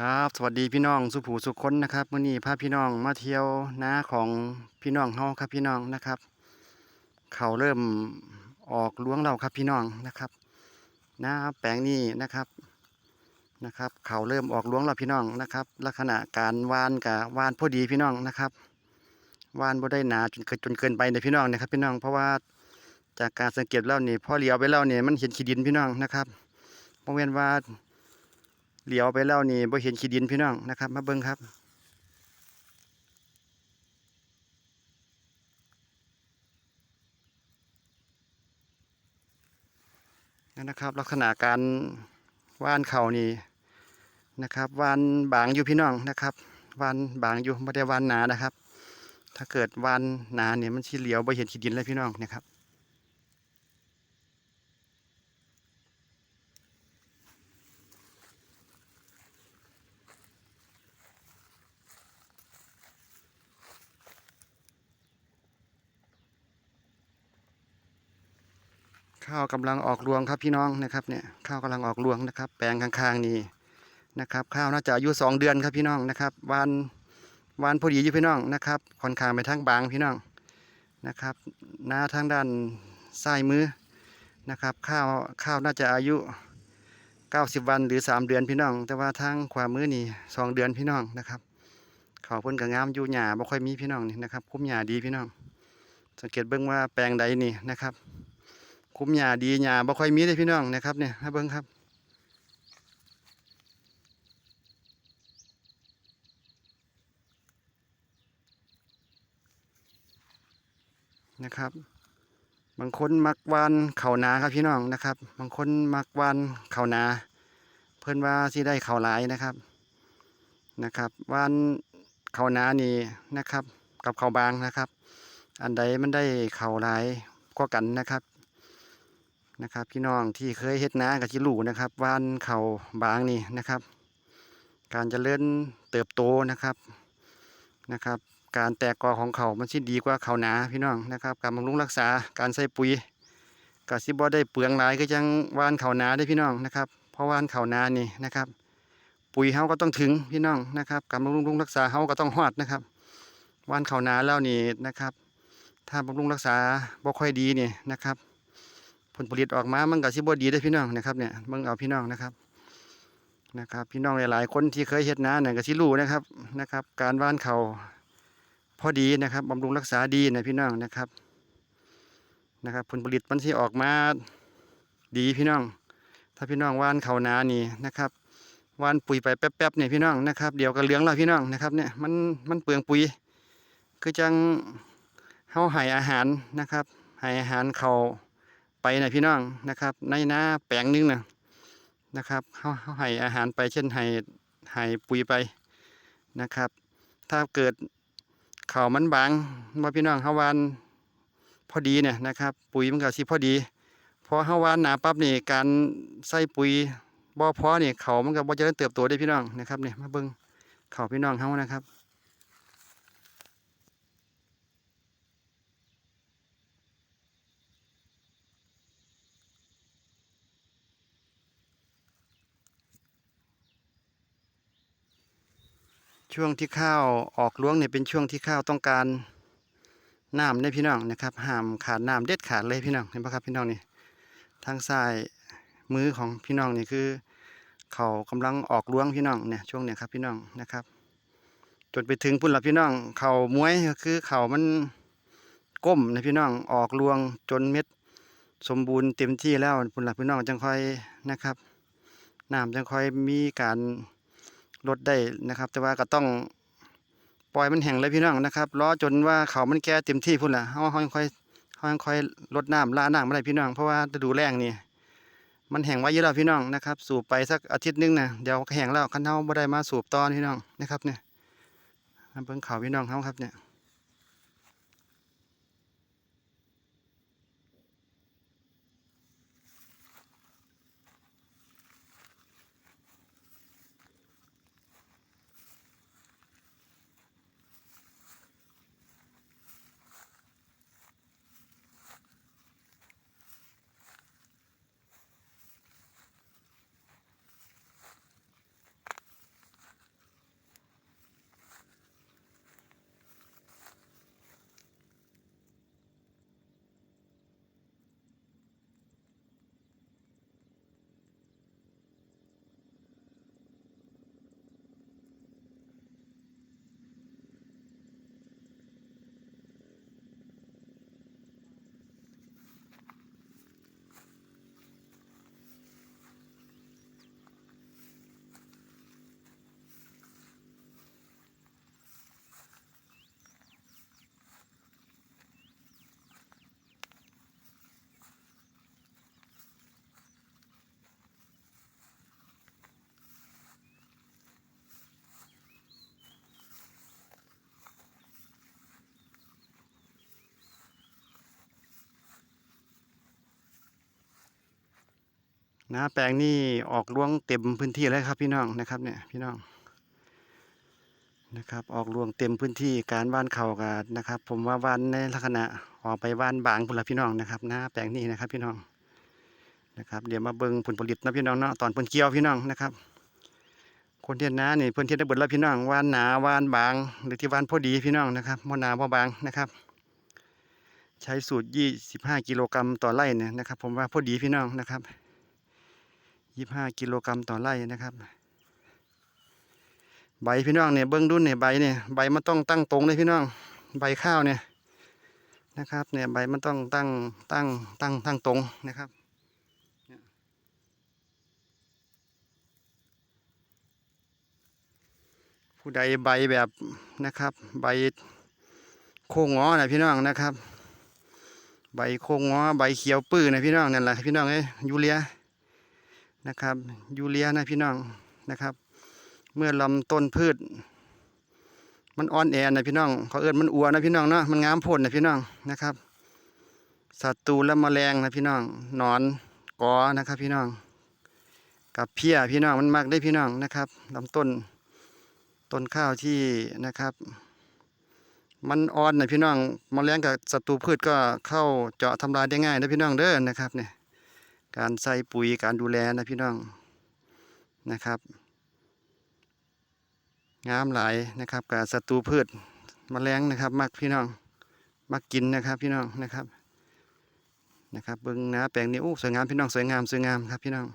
ครับสวัสดีพี่น้องสุภูสุขคนนะครับมื่อนี้พาพี่น้องมาเที่ยวนาของพี่น้องเฮาครับพี่น้องนะครับ เขาเริ่มออกล้วงเราครับพี่น้องนะครับนาแปลงนี้นะครับนะครับ เขาเริ่มออกล้วงเราพี่น้องนะครับ ลักษณะการวานกับวานพอดีพี่น้องนะครับ วานบ่ได้หนาจนเกินจนเกินไปในพี่น้องนะครับ พี่น้องเพราะว่าจากการสังเกตแล้วนี่พอเลี้ยวไปแล้วเนี่ยมันเห็นขี้ดินพี่น้องนะครับเพราะเว้นว่า เหลียวไปแล้วนี่บ่เห็นขี้ดินพี่น้องนะครับ มาเบิ่งครับ นั่นนะครับ ลักษณะการว่านเข่านี่นะครับวานบางอยู่พี่น้องนะครับวานบางอยู่ไม่ได้วานหนานะครับ ถ้าเกิดวานหนาเนี่ยมันสิเหลียวบ่เห็นขี้ดินเลยพี่น้องนะครับ ข้าวกำลังออกรวงครับพี่น้องนะครับเนี่ยข้าวกำลังออกรวงนะครับ แปลงข้างๆนี่นะครับข้าวน่าจะอายุสองเดือนครับพี่น้องนะครับวานวานพอดีอยู่พี่น้องนะครับค่อนข้างไปทางบางพี่น้องนะครับหน้าทางด้านซ้ายมือนะครับข้าวข้าวน่าจะอายุ 90 วันหรือ 3 เดือนพี่น้อง แต่ว่าทางขวามือนี่สองเดือนพี่น้องนะครับเขาเพิ่นก็งามอยู่หญ้าบ่ค่อยมีพี่น้องนี่นะครับคุ้มหญ้าดีพี่น้อง สังเกตเบิ่งว่าแปลงใดนี่นะครับ คุ้มหญ้าดีหญ้าบ่ค่อยมีเลยพี่น้องนะครับเนี่ยมาเบิ่งครับนะครับ บางคนมักวานเข้านาครับพี่น้องนะครับ บางคนมักวานเข้านา เพิ่อนว่าสิได้เข้าหลายนะครับนะครับวานเข้านานี่นะครับ กับเข้าบางนะครับ อันใดมันได้เข้าหลายกว่ากันนะครับ นะครับพี่น้องที่เคยเฮ็ดนากับที่รู้นะครับว่านเขาบางนี่นะครับ การจเจริญเติบโตนะครับนะครับ การแตกกอของเขามันสิดีกว่าเขาหนาพี่น้องนะครับ การบำรุงรักษาการใส่ปุ๋ยก็สิบ่ได้เปลืองหลายก็จังว่านเขาหนาได้พี่น้องนะครับ เพราะว่านเขาหนานี่นะครับ ปุ๋ยเฮาก็ต้องถึงพี่น้องนะครับ การบำรุงรักษาเฮาก็ต้องฮอดนะครับว่านเขาหนาแล้วนี่นะครับ ถ้าบำรุงรักษาบ่ค่อยดีนี่นะครับ ผลผลิตออกมามันก็สิบ่ดีได้พี่น้องนะครับเนี่ยเบิ่งเอาพี่น้องนะครับนะครับ พี่น้องหลายๆคนที่เคยเฮ็ดนาเนี่ยก็สิรู้นะครับนะครับ การว่านเขาพอดีนะครับบำรุงรักษาดีนะพี่น้องนะครับนะครับผลผลิตมันสิออกมาดีพี่น้อง ถ้าพี่น้องว่านเขานานี่นะครับว่านปุ๋ยไปแป๊บๆเนี่ยพี่น้องนะครับ เดี๋ยวก็เหลืองแล้วพี่น้องนะครับเนี่ยมันมันเปลืองปุ๋ย คือจังเฮาให้อาหารนะครับให้อาหารเขา ไปนะพี่น้องนะครับ ในนาแปลงนึงนะนะครับเขาเขาให้อาหารไปเช่นให้ให้ปุ๋ยไปนะครับ ถ้าเกิดเขามันบางว่าพี่น้องเฮาวานพอดีเนี่ยนะครับ ปุ๋ยมันก็สิพอดีพอเฮาวานหนาปั๊บนี่การใส่ปุ๋ยบ่พอนี่เขามันก็บ่เจริญเติบโตได้พี่น้องนะครับเนี่ยมาเบิ่งเขาพี่น้องเฮานะครับ ช่วงที่ข้าวออกล้วงเนี่ยเป็นช่วงที่ข้าวต้องการน้ำในพี่น้องนะครับห้ามขาดน้ำเด็ดขาดเลยพี่น้องเห็นปะครับพี่น้องนี่ทางซ้ายมือของพี่น้องนี่คือเขากำลังออกล้วงพี่น้องเนี่ยช่วงเนี่ยครับพี่น้องนะครับจนไปถึงพุ่นละพี่น้อง เขาม้วยก็คือเขามันก้มนะพี่น้องออกลวงจนเม็ดสมบูรณ์เต็มที่แล้วพุ่นละพี่น้องจังค่อยนะครับน้ำจังค่อยมีการ ลดได้นะครับ แต่ว่าก็ต้องปล่อยมันแห้งเลยพี่น้องนะครับล้อจนว่าเขามันแก่เต็มที่พุ่นละเขาเขายังค่อยเขายังค่อยลดน้ำล่าน้ำมาได้พี่น้องเพราะว่าฤดูแรงนี่มันแห้งไว้เยอะแล้วพี่น้องนะครับ สูบไปสักอาทิตย์นึงนะเดี๋ยวแห้งแล้วคันเท้าบ่ได้มาสูบตอนพี่น้องนะครับเนี่ยเบิ้งเขาพี่น้องเขาครับเนี่ย นาแปลงนี่ออกรวงเต็มพื้นที่เลยครับพี่น้องนะครับเนี่ยพี่น้องนะครับออกรวงเต็มพื้นที่การว่านเขากันนะครับ ผมว่าว่านในลักษณะออกไปว่านบางพุ่นละพี่น้องนะครับนาแปลงนี้นะครับพี่น้องนะครับเดี๋ยวมาเบิ่งผลผลิตนะพี่น้องเนาะตอนเพิ่นเกี่ยวพี่น้องนะครับ คนเทียนนานี่เพิ่นเทียนได้เบิดแล้วพี่น้องว่านหนาว่านบาง หรือที่ว่านพอดีพี่น้องนะครับบ่หนาบ่บางนะครับ ใช้สูตร 25 กิโลกรัมต่อไร่เนี่ยนะครับ ผมว่าพอดีพี่น้องนะครับ 25กิโลกรัมต่อไร่นะครับ ใบพี่น้องเนี่ยเบิ้องดุนเนี่ยใบเนี่ยใบมันต้องตั้งตรงเลยพี่น้องใบข้าวเนี่ยนะครับเนี่ยใบมันต้องตั้งตั้งตั้งตั้งตรงนะครับผู้ใดใบแบบนะครับ ใบโค้งงอนะพี่น้องนะครับ ใบโค้งงอใบเขียวปื้อนะพี่น้องนั่นแหละพี่น้องเอ้ยยูเรีย นะครับยูเรียนะพี่น้องนะครับ เมื่อลำต้นพืช มันอ่อนแอนะพี่น้องเขาเอิ้นมันอัวนะพี่น้องเนาะมันงามผลนะพี่น้องนะครับศัตรูและแมลงนะพี่น้องนอนกอนะครับพี่น้องกับเพี้ยพี่น้องมันมักได้พี่น้องนะครับลำต้นต้นข้าวที่นะครับ มันอ่อนนะพี่น้องแมลงกับศัตรูพืชก็เข้าเจาะทำลายได้ง่ายนะพี่น้องเด้อนะครับเนี่ย การใส่ปุ๋ยการดูแลนะพี่น้องนะครับ งามหลายนะครับกับศัตรูพืชมแมลงนะครับ มักพี่น้อง มักกินนะครับพี่น้องนะครับนะครับเบิ้งหนาแปลงนี้โอ้สวยงามพี่น้องสวยงามสวยงามครับพี่น้อง